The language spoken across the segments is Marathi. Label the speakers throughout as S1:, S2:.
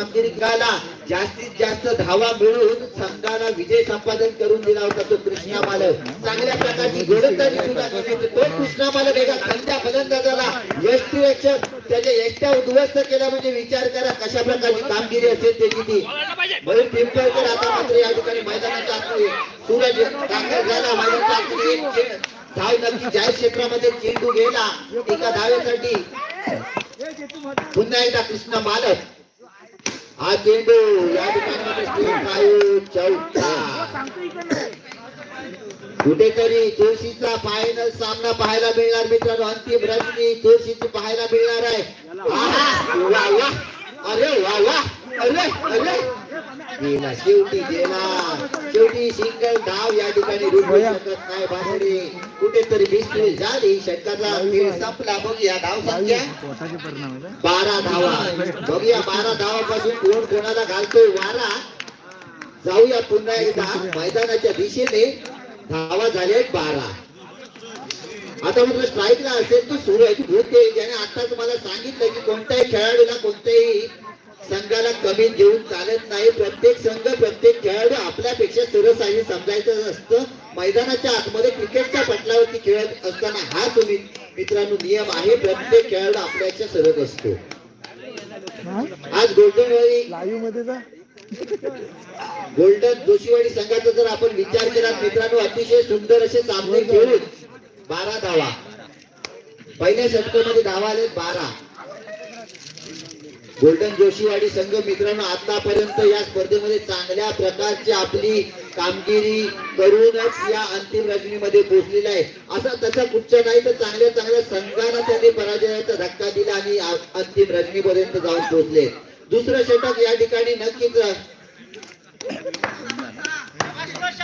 S1: कामगिरी काला जास्तीत जास्त धावा मिळून संघाला विजय संपादन करून दिला होता तो कृष्णा मालक. चांगल्या प्रकारची गोलंदाजी सुद्धा तो कृष्णा मालक एका खांद्या फलंदाजाला यष्टीरक्षक त्याच्या यष्ट्या उद्ध्वस्त केला म्हणजे विचार करा कशा प्रकारची कामगिरी असेल त्याची ती. म्हणून पिंपळकर आता मात्र या ठिकाणी मैदानाच्या आतमध्ये सूरज दाखल झाला मैदानाच्या धाव नक्की जाहीर क्षेत्रामध्ये चेंडू गेला एका धावेसाठी. पुन्हा एकदा कृष्णा मालक. हा चेंडू या ठिकाणी कुठेतरी तुळशीचा फायनल सामना पाहायला मिळणार मित्रांनो. अंतिम रजनी तुळशीच पाहायला मिळणार आहे वा वा. अरे वा वा. अरे अरे. गेला शेवटी गेला. सिंगल धाव या ठिकाणी रुजवू शकत नाही बासरी कुठेतरी मिस्त्री झाली. षटकाचा खेळ संपला. बघूया धाव संख्या.
S2: आहे का?
S1: बारा धावा. बघूया बारा धावापासून कोण कोणाला घालतोय वारा. जाऊया पुन्हा एकदा मैदानाच्या दिशेने. धावा झाल्या आहेत बारा. आता मात्र स्ट्राईकला असेल तो सूरज भूते ज्याने आता तुम्हाला सांगितलं की कोणत्याही खेळाडूला कोणत्याही संघाला कमी घेऊन चालत नाही. प्रत्येक संघ प्रत्येक खेळाडू आपल्यापेक्षा सरस आहे समजायचं असतं. मैदानाच्या आतमध्ये क्रिकेटच्या पटलावरती खेळत असताना हा तुम्ही मित्रांनो नियम आहे. प्रत्येक खेळाडू आपल्यापेक्षा सरस असतो? आज
S2: जा.
S1: गोल्डन जोशीवाडी संघाचा जर आपण विचार केला मित्रांनो अतिशय सुंदर असे सामने खेळून बारा धावा. पहिल्या षटकामध्ये धावा आले बारा. गोल्डन जोशीवाडी संघ मित्रांनो आतापर्यंत या स्पर्धेमध्ये चांगल्या प्रकारची आपली कामगिरी करूनच या अंतिम रजनीमध्ये पोहोचलेला आहे. असं तसं कुठचं नाही तर चांगल्या चांगल्या संघानं त्यांनी पराजयाचा धक्का दिला आणि अंतिम रजनीपर्यंत जाऊन पोहोचले. दुसरं षटक या ठिकाणी नक्कीच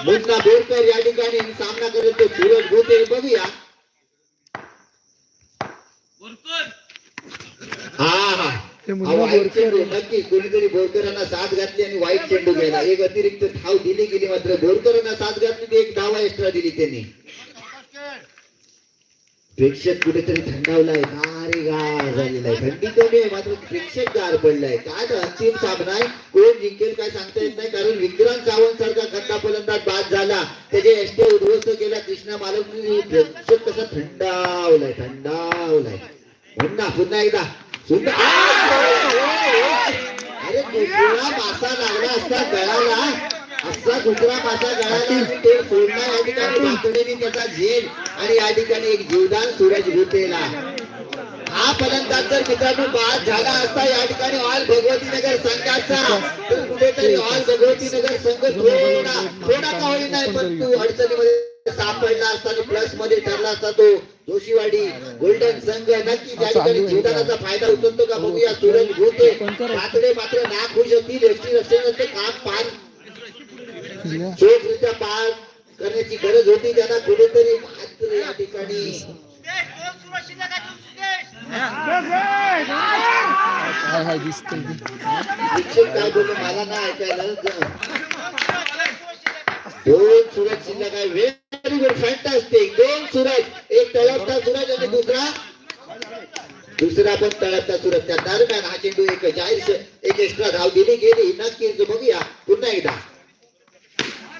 S1: मुन्ना बोरकर या ठिकाणी सामना करत तो सूरज भोते बघूया. हा हा. नक्की कोणीतरी बोरकरांना साथ घातली आणि वाईट चेंडू गेला. एक अतिरिक्त धाव दिली गेली मात्र बोरकरांना साथ घातली ती एक धावा एक्स्ट्रा दिली त्यांनी. प्रेक्षक कुठेतरी थंडावलाय. गारे गार झालेला आहे. थंडी कमी आहे मात्र प्रेक्षक गार पडलाय. काय तर अंतिम सामना आहे. कोण जिंकेल काय सांगता येत नाही कारण विक्रांत सावंत सारखा खंडा फलंदाज बाद झाला. त्याचे एष्टे उद्ध्वस्त केला. कृष्णा मालक प्रेक्षक कसा थंडावलाय थंडावलाय. पुन्हा पुन्हा एकदा. अरे दुसरा मासा लागला असता गळाला. असा दुसरा मासा गळाला तो सोडला या ठिकाणी भाकरीने त्याचा झेल आणि या ठिकाणी एक जीवदान सूरज भूतेला हा फलंदाज जर मित्रांनो बाद झाला असता या ठिकाणी ऑल भगवतीनगर संघाचा तर कुठेतरी ऑल भगवतीनगर संघ थोडा थोडा का होईल नाही पण तू अडचणीमध्ये सापडला असता आणि प्लसमध्ये ठरला असता. तो जोशीवाडी गोल्डन संघ नक्की त्या ठिकाणी जीवदानाचा फायदा उचलतो का? बघूया सूरज भूते मात्र मात्र ना खुश असतील एसटी रस्त्याचं काम पार चोखरित्या पार करण्याची गरज होती. त्यांना कुठेतरी मात्र या ठिकाणी. काय बोलले मला नाही ऐकायला दोन सूरज शिल्लक आहे व्हेरी गुड फॅन्टॅस्टिक दोन सूरज. एक तळपता सूरज आणि दुसरा दुसरा पण तळपता सूरज. त्या दरम्यान हा चेंडू एक जाहीर एक एक्स्ट्रा धाव दिली गेली. नक्कीच बघूया. पुन्हा एकदा.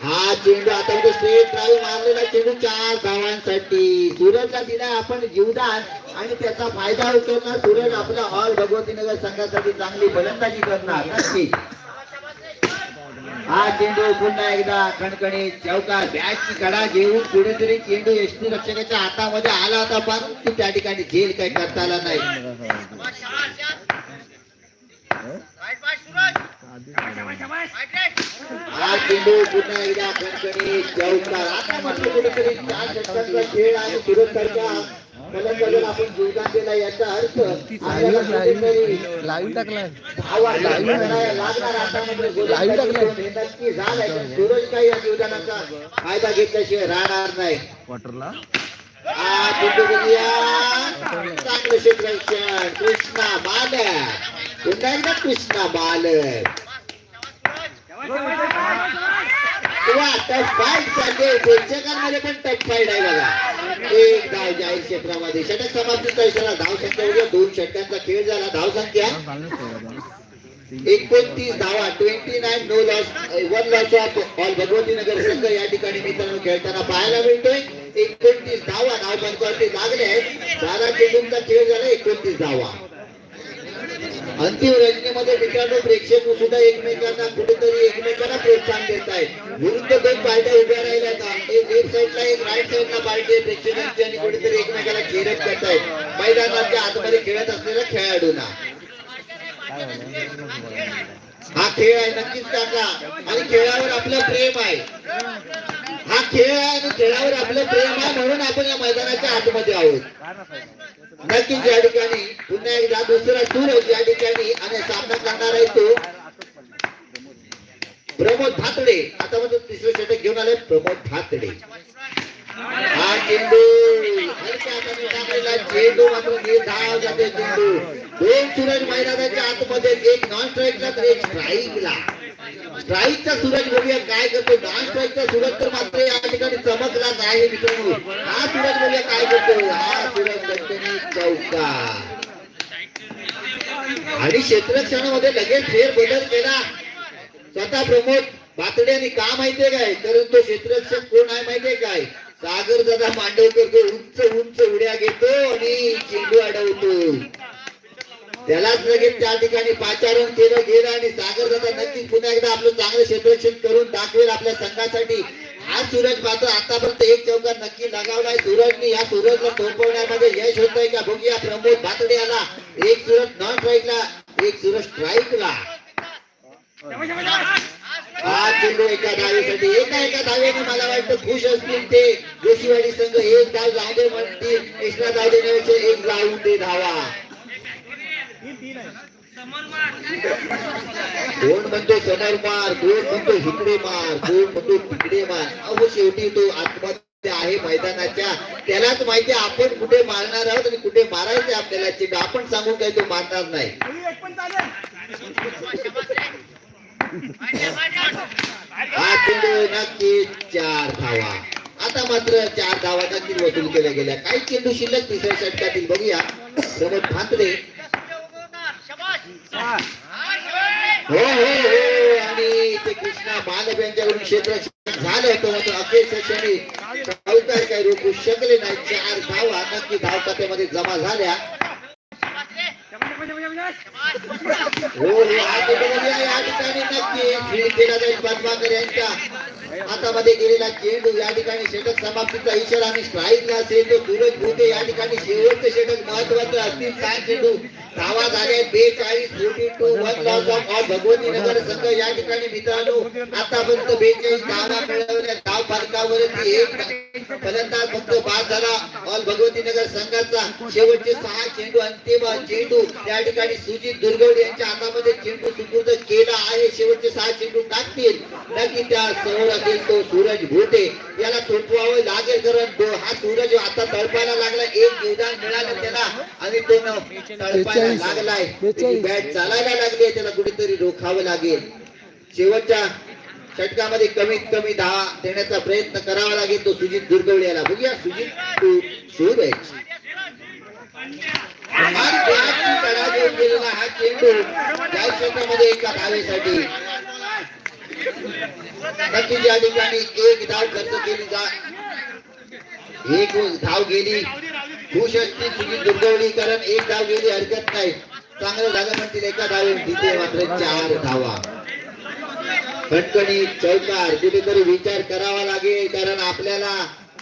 S1: हा चेंडू आता म्हणजे स्ट्रेट ड्राईव्ह मारलेला चेंडू चार धावांसाठी. सूरजला दिला आपण जीवदान आणि त्याचा फायदा उचलणार सूरज आपल्या ऑल भगवतीनगर संघासाठी चांगली फलंदाजी करणार. नक्की. हा चेंडू पुन्हा एकदा. कणकणी चौकार बॅटची कडा घेऊन कुठेतरी चेंडू एसटी रक्षकाच्या हातामध्ये आला होता परंतु त्या ठिकाणी झेल काही करता आला नाही. हा चेंडू पुन्हा एकदा. कणकणी चौकार. आता मात्र कुठेतरी चार षटकांचा खेळ आणि सुरू करता आपण जीवदान दिला याचा अर्थ
S2: लाईव्ह टाकलाय.
S1: सूरज काही या जीवदानाचा फायदा घेतल्याशिवाय राहणार नाही. बघूया. चांगलं कृष्णा बालक पुन्हा एकदा कृष्णा बालक वा टच फाईट चालते प्रेक्षकांमध्ये पण टच फाईट आहे बघा. जाहीर क्षेत्रामध्ये. षटक समाप्तीचा इशारा धाव संख्या दोन षटकांचा खेळ झाला. धाव संख्या एकोणतीस धावा twenty nine no loss one loss off all Bhagwati Nagar संघ या ठिकाणी मित्रांनो खेळताना पाहायला मिळतोय. एकोणतीस धावा धाव पंचावरती लागले आहेत. बारा चेंडूंचा खेळ झाला एकोणतीस धावा. अंतिम रचनेमध्ये मित्रांनो प्रेक्षक सुद्धा एकमेकांना कुठेतरी एकमेकांना प्रोत्साहन देत आहेत विरुद्ध दोन पार्ट्या उभ्या राहिल्या एक लेफ्ट साईडला एक राईट साईडला पार्टी प्रेक्षकांची आणि कुठेतरी एकमेकाला चेरत करत आहेत मैदानाच्या आतमध्ये खेळत असलेल्या खेळाडूंना. हा खेळ आहे नक्कीच टाका आणि खेळावर आपलं प्रेम आहे. हा खेळ आहे आणि खेळावर आपलं प्रेम आहे म्हणून आपण या मैदानाच्या आतमध्ये आहोत. नक्कीच या ठिकाणी पुन्हा एकदा दुसरा सूरज या ठिकाणी आणि सामना करणार आहे तो प्रमोद भातडे. आता म्हणजे तिसरं षटक घेऊन आले प्रमोद भातडे. हा चेंडू हलक्या हाताने टाकलेला चेंडू मात्र धाव जाते चेंडू दोन सूरज मैदानाच्या आतमध्ये एक नॉन स्ट्राईकला तर एक स्ट्राईकला स्ट्राईकचा सूरज बघूया काय करतो. डान्स स्ट्राईकचा सूरज तर मात्र या ठिकाणी चमकलाच आहे मित्रांनो. हा सूरज बघूया काय करतो. हा सूरज दत्तनी चौका. आणि क्षेत्रक्षणामध्ये लगेच फेर बदल केला. स्वतः प्रमोद बातड्याने का माहितीये काय? तर तो क्षेत्ररक्षक कोण आहे माहितीये काय? सागर दादा मांडवकर तो उंच उंच उड्या घेतो आणि चेंडू अडवतो. त्यालाच लगेच त्या ठिकाणी पाचारण केलं गेलं आणि सागर दादा नक्कीच पुन्हा एकदा आपलं चांगलं क्षेत्ररक्षण करून दाखवेल आपल्या संघासाठी. हा सूरज पाहतो आतापर्यंत एक चौका नक्की लगावलाय सूरजनी. या सूरजला थोपवण्यामध्ये यश होत आहे का? बघूया प्रमोद भातडे आला. एक सूरज नॉन स्ट्राईकला एक सूरज स्ट्राईकला हा चेंडू एका धावेसाठी एका एका धावेने मला वाटतं खुश असतील ते. जोशीवाडी संघ एक धाव जाऊ दे म्हणतील. एक्स्ट्रा धाव देण्यापेक्षा एक जाऊ दे धावा. कोण म्हणतो समोर मार कोण म्हणतो हिकडे मार कोण म्हणतो तिकडे मार? अहो शेवटी तो आत्महत्या आहे मैदानाच्या. त्यालाच माहिती आपण कुठे मारणार आहोत आणि कुठे मारायचे आपल्याला? चेंडू आपण सांगून काही तो मारणार नाही. हा चेंडू नक्की चार धावा. आता मात्र चार धावा नक्कीच वसूल केल्या गेल्या? काही चेंडू शिल्लक तिसऱ्या षटकातील बघूया. प्रमोद भांतरे. हो हो हो. आणि ते कृष्णा मानव यांच्याकडून क्षेत्र झालं होतं मात्र अखेर क्षणी कविता काही रोखू शकले नाही चार धावा नक्की धाव खात्यामध्ये जमा झाल्या. हो हो या ठिकाणी नक्की. खेळ केला जाईल पद्माकर यांच्या हातामध्ये गेलेला चेंडू या ठिकाणी षटक समाप्तीचा इशारा आणि स्ट्राईकला असेल तो सूरज भोते या ठिकाणी शेवटचं षटक महत्वाचं असतील. काय चेंडू धावा झाले बेचाळीस forty two one loss off all Bhagwati Nagar संघ या ठिकाणी मित्रांनो आतापर्यंत बेचाळीस धावा मिळवल्या. धाव फरकावरती एक फलंदाज फक्त बाद झाला. ऑल भगवती नगर संघाचा शेवटचे सहा चेंडू अंतिम चेंडू. त्या ठिकाणी सुजित दुर्गवडे यांच्या हातामध्ये चेंडू सुपूर्द केला आहे. शेवटचे सहा चेंडू टाकतील. नक्की त्या समोर असेल तो सूरज भोते याला थोपवावं लागेल कारण हा सूरज आता तळपायला लागला. एक योगदान मिळालं त्याला आणि तो न लागलाय. त्याची बॅट चालायला लागली आहे त्याला कुठेतरी रोखावं लागेल. शेवटच्या षटकामध्ये कमीत कमी दहा देण्याचा प्रयत्न करावा लागेल तो सुजित दुर्गवडे याला. बघूया सुजित तू गेलेला हा चेंडू त्या क्षेत्रामध्ये एका धावेसाठी. ठिकाणी एक धाव खर्च केली जा एक धाव गेली. खुश असतील तुझी दुर्गवडी कारण एक धाव गेली हरकत नाही. चांगलं झालं म्हणतील एका धावे तिथे मात्र चार धावा. खटकणी चौकार कुठेतरी विचार करावा लागेल कारण आपल्याला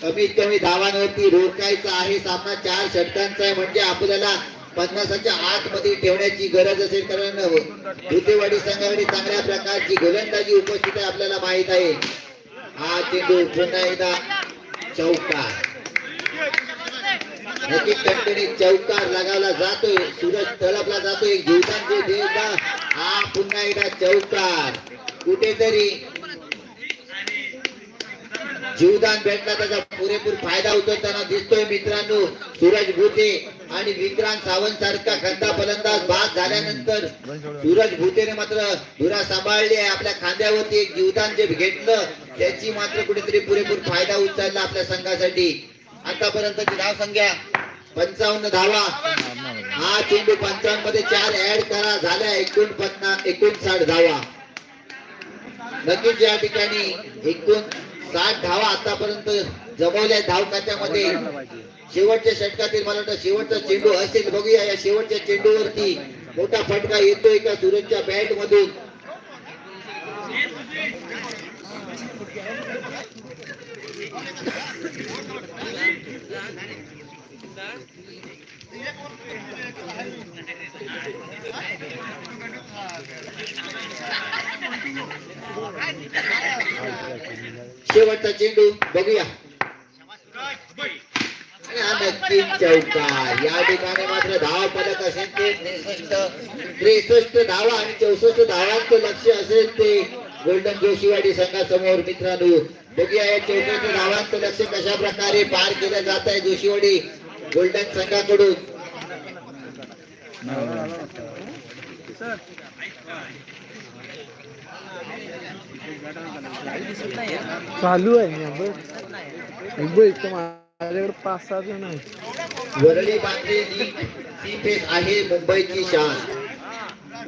S1: कमीत कमी धावांवरती रोखायचा आहे. सामना चार षटकांचा आहे म्हणजे आपल्याला पन्नासाच्या आतमध्ये ठेवण्याची गरज असेल कारण धुतेवाडी संघाकडे चांगल्या प्रकारची गोलंदाजी उपस्थित आहे आपल्याला माहीत आहे. हा चेंडू पुन्हा एकदा चौकार. नक्कीच कंटिन्यू चौकार लगावला जातोय. सूरज तळपला जातोय. जीवनांचे देवता. हा पुन्हा एकदा चौकार. कुठेतरी जीवदान भेटला त्याचा पुरेपूर फायदा उचलताना दिसतोय मित्रांनो. सूरज भूते आणि विक्रांत सावंत सारखा खंदा फलंदाज बाद झाल्यानंतर सूरज भूतेने मात्र धुरा सांभाळली आहे. आपल्या खांद्यावरती एक जीवदान जे घेतलं त्याची मात्र कुठेतरी पुरेपूर फायदा उचलला आपल्या संघासाठी. आतापर्यंतची धावसंख्या पंचावन्न धावा. हा चेंडू पंचावन्नमध्ये चार ऍड करा झाल्या एकूण पन्नास एकोणसाठ धावा. नक्कीच या ठिकाणी एकूण साठ धावा आतापर्यंत जमवल्या धावकाच्या मध्ये शेवटच्या षटकातील मला वाटतं शेवटचा चेंडू असेल. बघूया या शेवटच्या चेंडूवरती मोठा फटका येतोय का सूरजच्या बॅट मधून शेवटचा चेंडू बघूया. या ठिकाणी मात्र धाव पदक असेल ते. त्रेसष्ट त्रेसष्ट धावा आणि चौसष्ट धावांचं लक्ष असेल ते गोल्डन जोशीवाडी संघासमोर मित्रांनो. बघूया या चौसष्ट धावांचं लक्ष कशा प्रकारे पार केलं जात आहे जोशीवाडी. गोल्डन संघाकडून.
S2: चालू आहे माझ्याकडे पाच सहा जण आहेत.
S1: वरळी बांधलेली सी फेस आहे मुंबईची शान.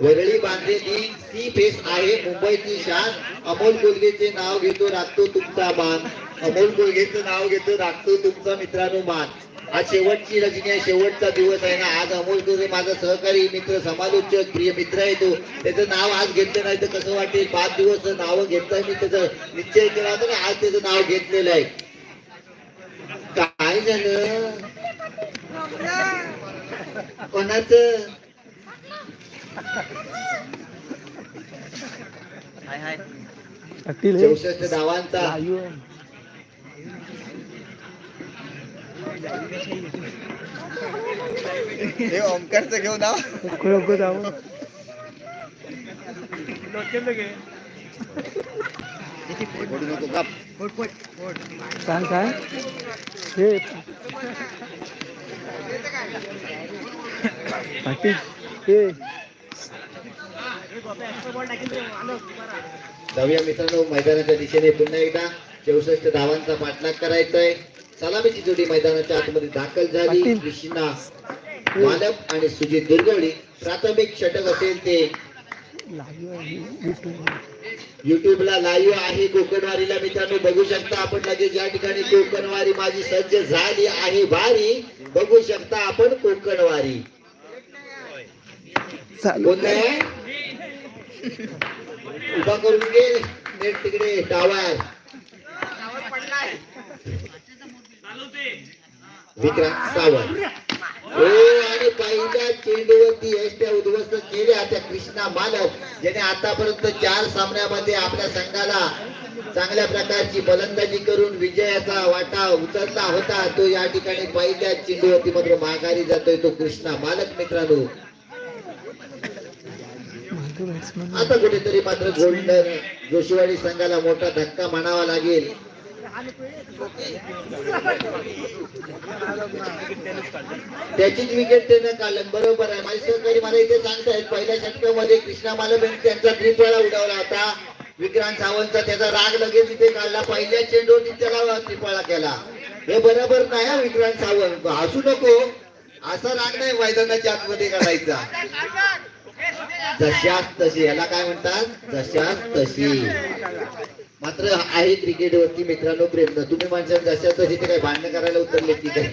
S1: वरळी बांधलेली सी फेस आहे मुंबईची शान. अमोल कोलगेचे नाव घेतो राखतो तुमचा मान. अमोल कोलगेचं नाव घेतो राखतो तुमचा मित्रांनो मान. आज शेवटची रजनी आहे शेवटचा दिवस आहे ना. आज अमोल कोल्हे माझा सहकारी मित्र समालोचक प्रिय मित्र आहे तो. त्याचं नाव आज घेतलं नाही तर कसं वाटेल? पाच दिवस नाव घेतलं मी त्याचं निश्चय केला होता ना आज त्याचं नाव घेतलेलं आहे. काय झालं? कोणाचं?
S2: हे
S1: चौसष्ट धावांचा
S2: लाईव्ह आहे.
S3: हे ओमकारचं घेऊ ना
S2: लवकर
S3: जाऊ
S2: काय काय हे पाटील हे
S1: जाऊया मित्रांनो मैदानाच्या दिशेने पुन्हा एकदा चौसष्ट धावांचा पाठलाग करायचा आहे सलामीची जोडी मैदानाच्या आतमध्ये दाखल झाली. कृष्णा मालक आणि सुजित दुर्गवडी प्राथमिक षटक असेल ते. युट्यूबला लाईव्ह आहे कोकणवारीला. मित्रांनो बघू शकता आपण लगेच या ठिकाणी कोकणवारी माझी सज्ज झाली आहे. भारी बघू शकता आपण कोकणवारी. उभा करून घे. नेट तिकडे. टावर. विक्रांत सावंत. हो आणि पहिल्या चेंडूवरती एसट्या उद्ध्वस्त केल्या त्या कृष्णा मालव ज्याने आतापर्यंत चार सामन्यामध्ये आपल्या संघाला चांगल्या प्रकारची फलंदाजी करून विजयाचा वाटा उचलला होता. तो या ठिकाणी पहिल्या चेंडूवरती मात्र माघारी जातोय तो कृष्णा मालक मित्रांनो. आता कुठेतरी मात्र गोल्डन जोशीवाडी संघाला मोठा धक्का म्हणावा लागेल. त्याचीच विकेट त्यानं काढलं बरोबर आहे. माझे सहकारी मला इथे सांगतायत पहिल्या षटकामध्ये कृष्णा मालबेन त्यांचा त्रिपळा उडवला होता. विक्रांत सावंतचा त्याचा राग लगेच इथे काढला. पहिल्या चेंडूवरती त्याला त्रिपाळा केला. हे बरोबर नाही हा विक्रांत सावंत. हसू नको. असा राग नाही मैदानाच्या आतमध्ये काढायचा. जशात तशी. याला काय म्हणतात? जशास तशी. मात्र आहे क्रिकेटवरती मित्रांनो प्रेम. तुम्ही माणसं जशा तशी ते काय भांडण करायला उतरले की काय?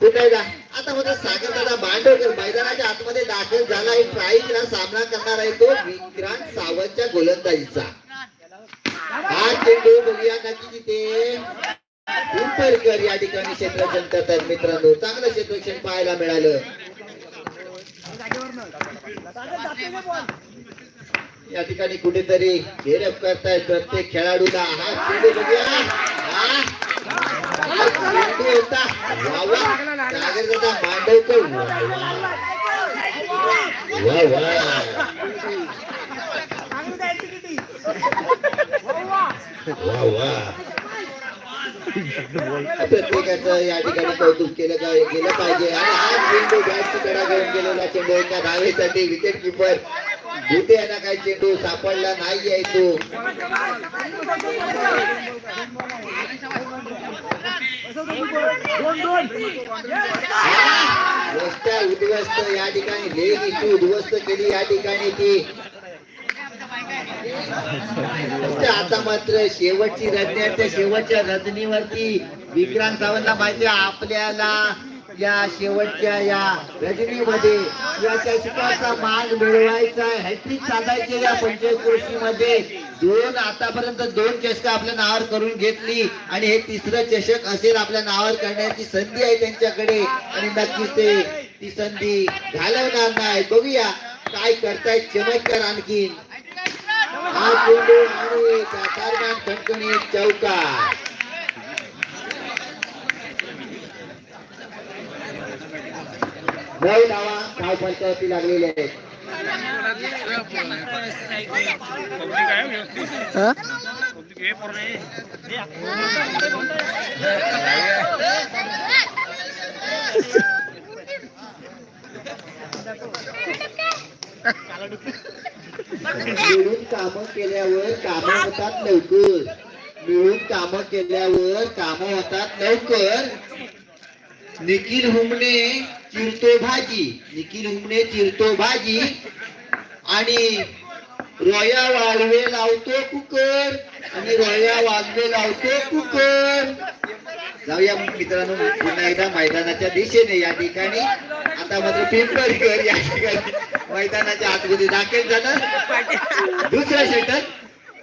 S1: तू काय का आता म्हणजे सागर दादा भांडवकर मैदानाच्या आतमध्ये दाखल झाला. आहे प्राईजला सामना करणार आहे तो विक्रांत सावंतच्या गोलंदाजीचा. हा चेंडू बघूया नक्की तिथे. पिंपळकर या ठिकाणी क्षेत्ररक्षण करतात मित्रांनो चांगलं क्षेत्ररक्षण पाहायला मिळालं. या ठिकाणी कुठेतरी घेरप करतायत प्रत्येक खेळाडूला. हा चेंडू बघूया. हा. चेंडू होता. वावा वा. सागर दादा मांडवकर वा वा. वा प्रत्येकाचं या ठिकाणी कौतुक केलं गेलं पाहिजे. आणि हा चेंडू बॅटची कडा घेऊन गेलेला चेंडू एका धावेसाठी विकेट किपर भूते यांना काही चेंडू सापडला नाही आहे तो गोष्ट उद्ध्वस्त या ठिकाणी लेख उद्ध्वस्त केली या ठिकाणी ती. आता मात्र शेवटची रजनी आहे. त्या शेवटच्या रजनीवरती विक्रांत सावंतला माहिती आपल्याला या शेवटच्या या रजनीमध्ये या चषकाचा मान मिळवायचा हॅट्रिक साधायची या पंचायत कृषीमध्ये दोन आतापर्यंत दोन चषक आपल्या नावावर करून घेतली आणि हे तिसरं चषक असेल आपल्या नावावर करण्याची संधी आहे त्यांच्याकडे. आणि नक्कीच ते ती संधी घालवणार नाही. बघूया काय करतायत चमत्कार आणखीन. हा चेंडू आणि दरम्यान चौकार. नऊ धाव पंचावरती लागलेले आहेत
S2: हा?
S1: मिळून कामं केल्यावर कामं होतात लवकर. मिळून कामं केल्यावर कामं होतात लवकर. निखिल हुमणे चिरतो भाजी निखिल हुमणे चिरतो भाजी. आणि रोया वाळवे लावतो कुकर आणि रोया वाजवे लावतो कुकर. जाऊया मग मित्रांनो पुन्हा एकदा मैदानाच्या दिशेने या ठिकाणी. आता मात्र पिंपळकर या ठिकाणी मैदानाच्या आतमध्ये दाखल झालं. दुसरा सेटर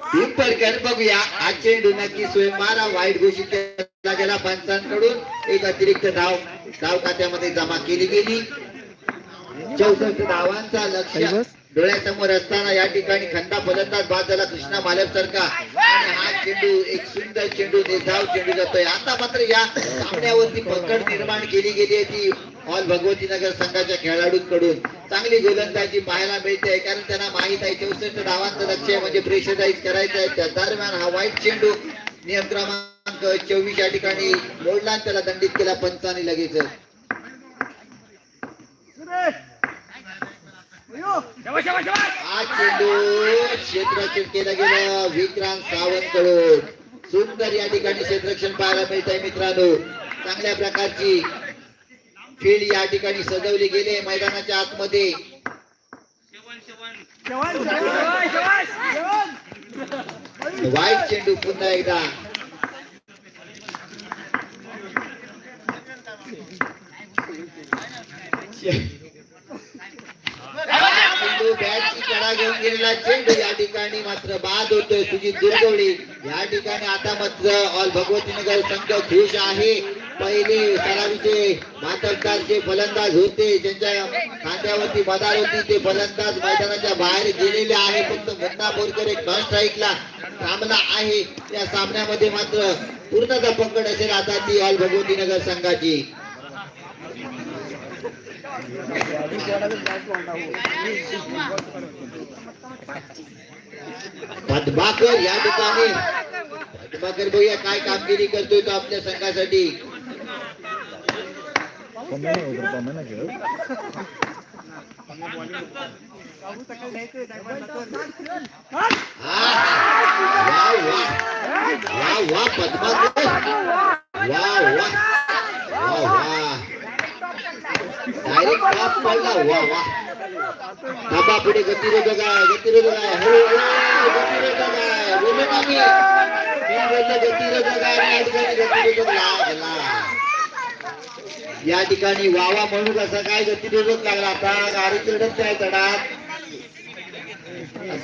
S1: पिंपळकर बघूया. आजचे चेंडू नक्की स्वयंमारा वाईट घोषित केला गेला पंचांकडून. एक अतिरिक्त धाव धाव खात्यामध्ये जमा केली गेली. चौसष्ट धावांचा लक्ष डोळ्यासमोर असताना या ठिकाणी खंदा फलंदाज बाद झाला कृष्णा मालक सारखा. आणि हा चेंडू एक सुंदर चेंडू निर्धाव चेंडू जातोय. आता मात्र या सामन्यावरती पकड निर्माण केली गेली आहे ती ऑल भगवतीनगर संघाच्या खेळाडूंकडून. चांगली गोलंदाजी पाहायला मिळते. कारण त्यांना माहीत आहे चौसष्ट डावांचं लक्ष आहे. म्हणजे प्रेशराईज करायचं आहे. त्या दरम्यान हा वाईट चेंडू नियम क्रमांक चोवीस या ठिकाणी मोडला त्याला दंडित केला पंचाने लगेच आज चेंडू क्षेत्ररक्षण केलं गेलं विक्रांत सावंत कडून सुंदर या ठिकाणी क्षेत्ररक्षण पाहायला मिळत आहे मित्रांनो चांगल्या प्रकारची फील्ड या ठिकाणी सजवली गेले मैदानाच्या आतमध्ये वाईट चेंडू पुन्हा एकदा Yeah. बॅटची कडा घेऊन गेलेला चेंडू या ठिकाणी मात्र बाद होतोय सुजित दुर्गवडी. या ठिकाणी आता मात्र ऑल भगवतीनगर संघ खुश आहे. पहिले सरावीचे मातरकारचे फलंदाज होते ज्यांच्या खांद्यावरती मदार होती ते फलंदाज मैदानाच्या बाहेर गेलेले आहे. फक्त मुन्ना बोरकर एक नॉन स्ट्राईकला सामना आहे. त्या सामन्यामध्ये मात्र पूर्णतः पकड असेल आता ती ऑल भगवतीनगर संघाची. पद्माकर या ठिकाणी पद्माकर भैया काय कामगिरी करतोय तो आपल्या संघासाठी? वा वा. पद्माकर वा वा. वा वा. डायरेक्ट पडला वा वा. पुढे गतिरोधक आहे गतिरोधक आहे. गतिरोधक आहे. बोललो ना मी? मी बोललो गतिरोधक आहे या ठिकाणी गतिरोधक लागला. या ठिकाणी वावा म्हणू कसा काय गतिरोधक लागला? आता गाडी चढत नाही चढात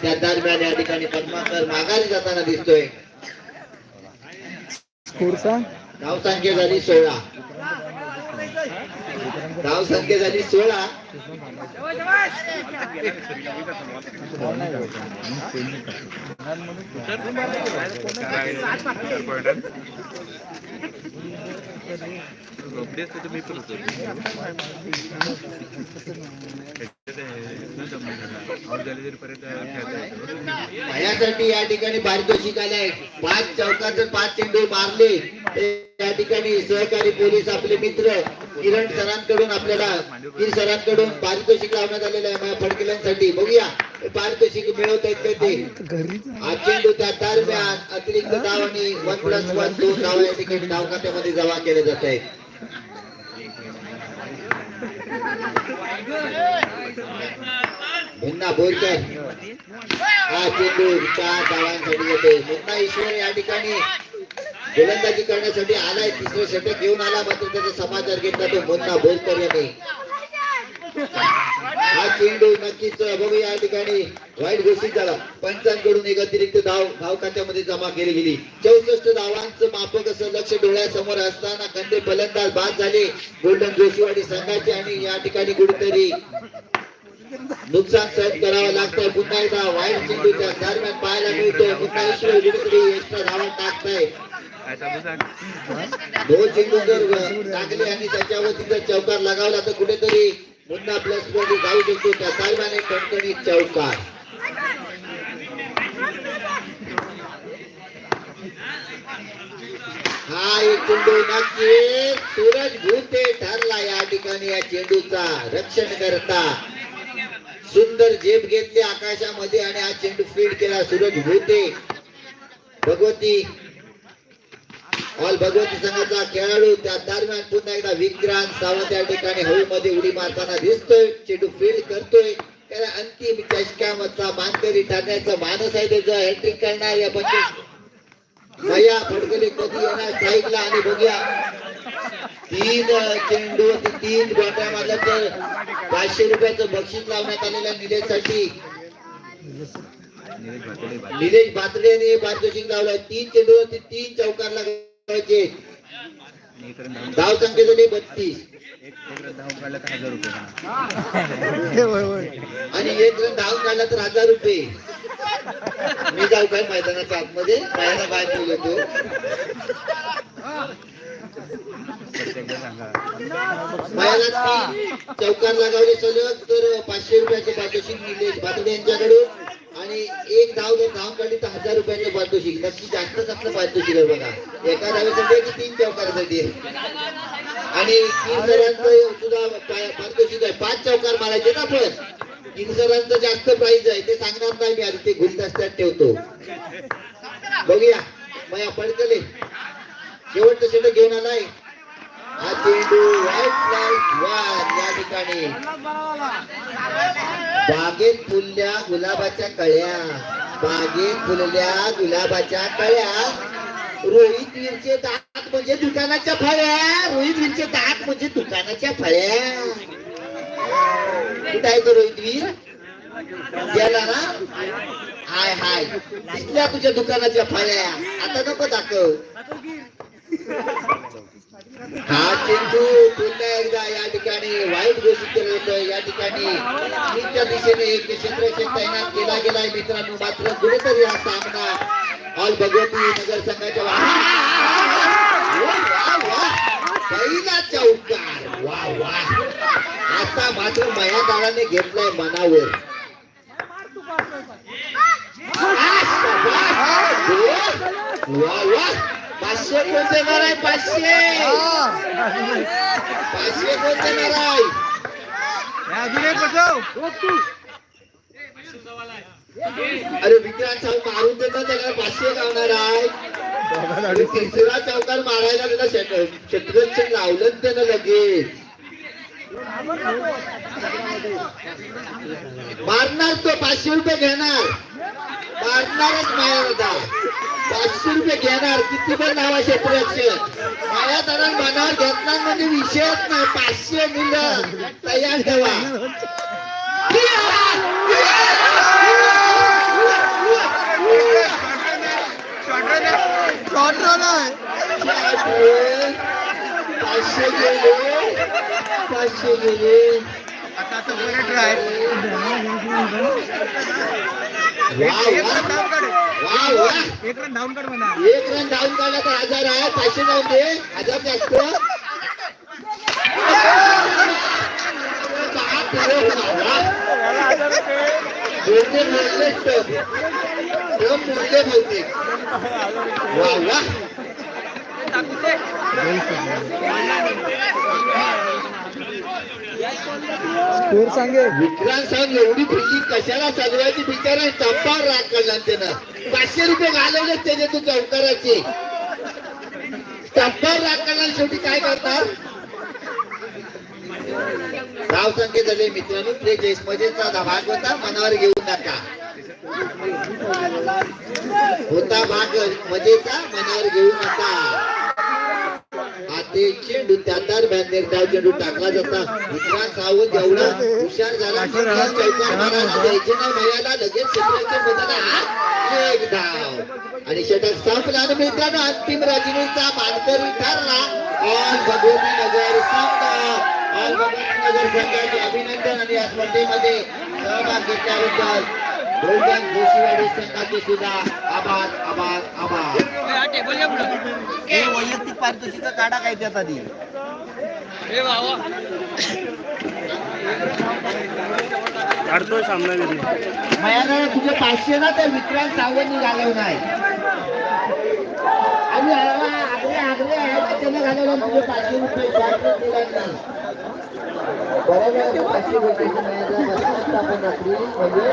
S1: त्या दरम्यान या ठिकाणी पद्माकर माघारी जाताना दिसतोय.
S2: स्कोर सांग
S1: धाव संख्या झाली सोळा. धाव संख्या झाली सोळा. यासाठी या ठिकाणी पारितोषिक आहे पाच चौकात जर पाच चेंडू मारले. तर या ठिकाणी सहकारी पोलीस आपले मित्र किरण सरांकडून आपल्याला किर सरांकडून पारितोषिक लावण्यात आलेलं आहे माझ्या फडकेल्यांसाठी बघूया पारितोषिक मिळवत आहेत ते. त्या दरम्यान अतिरिक्त धाव आणि वन प्लस वन दोन धावा या ठिकाणी धाव खात्यामध्ये जमा केले जात आहेत. मुन्ना बोरकर हा चेंडू चार धावांसाठी येते मुन्ना ईश्वर या ठिकाणी. गोलंदाजी करण्यासाठी आलाय तिसरं षटक घेऊन आला मात्र त्याचा समाचार घेतला तो मुन्ना बोरकर यांनी हा चेंडू नक्कीच बघू या ठिकाणी. वाईट घोषित झाला. पंचांकडून एक अतिरिक्त धाव धाव खात्यामध्ये जमा केली गेली. चौसष्ट धावांचं मापक असं लक्ष डोळ्यासमोर असताना खंडे फलंदाज बाद झाले. गोल्डन जोशीवाडी संघाचे आणि या ठिकाणी कुठेतरी नुकसान सहन करावं लागतंय. पुन्हा एकदा वाईट चेंडूच्या दरम्यान पाहायला मिळतो पुन्हा ईश्वर कुठेतरी एक्स्ट्रा धावा टाकताय. दोन चेंडू जर टाकले आणि त्याच्यावरती जर चौकार लगावला तर कुठेतरी मुन्ना प्लसमध्ये जाऊ शकतो त्या साहेबाने एक चौकार. हा एक चेंडू नक्की सूरज भूते ठरला या ठिकाणी या चेंडूचा. रक्षण करता. सुंदर झेप घेतली आकाशामध्ये आणि हा चेंडू फीड केला सूरज भूते. भगवती ऑल भगवती संघाचा खेळाडू त्या दरम्यान पुन्हा एकदा विक्रांत सावंत या ठिकाणी हवेमध्ये उडी मारताना दिसतोय चेंडू फील्ड करतोय. त्याला अंतिम चषकामधचा मानकरी ठरण्याचा मानस आहे त्याचं. हॅट्रिक करणार या पंच भया फडकले कधी येणार स्ट्राईकला आणि बघूया. तीन चेंडू तीन गोट्या मारल्या तर पाचशे रुपयाचं बक्षीस लावण्यात आलेलं निलेशसाठी. निलेश भातडे यांनी पारितोषिक लावला तीन चेंडू तीन चौकार लागले धाव संख्या झाली बत्तीस. आणि एक रन धाव काढला तर हजार रुपये. मी जाऊ काय मैदानाच्या आतमध्ये? पायाला बाहेर बोलतो तो चौकार लगावले सलग तर पाचशे रुपयाचे पाचशे निलेश पाटील यांच्याकडून. आणि एक धाव जर धाव काढली तर हजार रुपयाचं पारितोषिक. नक्की जास्तच आपलं पारितोषिक आहे बघा. एका धावेसाठी की तीन चौकारासाठी आणि तीन सरांचं सुद्धा पारितोषिक आहे. पाच चौकार मारायचे ना आपण. तीन सरांचं जास्त प्राईज आहे. ते सांगणार नाही मी आधी. ते गुलदस्त्यात ठेवतो. बघूया. मया पडकले शेवटचं शेवट घेऊन आलाय. या ठिकाणी. बागेत फुलल्या गुलाबाच्या कळ्या. बागेत फुलल्या गुलाबाच्या कळ्या. रोहित वीरचे दात म्हणजे दुकानाच्या फळ्या. रोहित वीरचे दात म्हणजे दुकानाच्या फळ्या. कुठं आहे तो रोहित वीर? गेला ना? हाय हाय. दिसल्या तुझ्या दुकानाच्या फळ्या. आता नको दाखव. हा चेंडू पुन्हा एकदा या ठिकाणी वाईट घोषित केलं होतं या ठिकाणी दिशेने एक तैनात केला गेलाय मित्रांनो मात्र कुठेतरी हा सामना ऑल भगवती नगर संघाच्या वा. पहिला चौकार वा वा. आता मात्र मयादाराने घेतलाय मनावर. वा वा. पाचशे कोण देणार आहे पाचशे पाचशे कोण देणार आहे अरे विक्रांत साहेब मारून देतात त्याला पाचशे गावणार आहे. तिसरा चौकार मारायला त्याला क्षेत्ररक्षण लावलं त्यानं लगेच. मारणार तो पाचशे रुपये घेणार. मारणारच दादा पाचशे रुपये घेणार किती पण नावा क्षेत्ररक्षण माया दादा मनावर घेतणार म्हणजे विषयच नाही पाचशे मुलं तयार ठेवा पाचशे गेले पाचशे गेले वा वा वा
S2: एक रन काढ म्हणा
S1: एक रन डाऊन काढला तर हजार आहे पाचशे जाऊन दे हजार जास्त बोलते वा वा
S2: स्कोर सांगे.
S1: विक्रांत साहेब एवढी फिल्डिंग कशाला सजवायची बिचारा चंपावर राग काढला त्यानं. पाचशे रुपये घालवले त्याचे तू चौकाराचे. टप्पा राग काढला शेवटी काय करतात धाव संगे झाले मित्रांनो प्ले जेस मजेचा भाग होता मनावर घेऊ नका. होता भाग मजेचा मनावर घेऊ नका. आते चेंडू त्यातार बॅनर डाव चेंडू टाकला जाता. विक्रांत सावंत एवढा हुशार झाला की त्या चौकार मारायला द्यायचे नाही. भैयाला लगेच क्षेत्राच्या मधाला एक धाव. आणि षटक संपला आणि मित्रांनो अंतिम रजनीचा मानकरी ठरला ऑल भगवती नगर संघ ऑल भगवती नगर संघाचे अभिनंदन आणि या स्पर्धेमध्ये सहभाग घेतल्याबद्दल गोल्डन जोशीवाडी संघाचे सुद्धा आभार आभार आभार.
S3: हे वैयक्तिक पारितोषिक काढा काय त्यात आधी.
S2: काढतोय सामना घरी
S1: मयाला तुझे पाचशे ना तर विक्रांत सावंतनी घालवलं आहे आणि आग्रे आहे त्यानं घालवलं तुझे पाचशे रुपये. जास्त दिला नाही बरोबर पाचशे रुपये. म्हणजे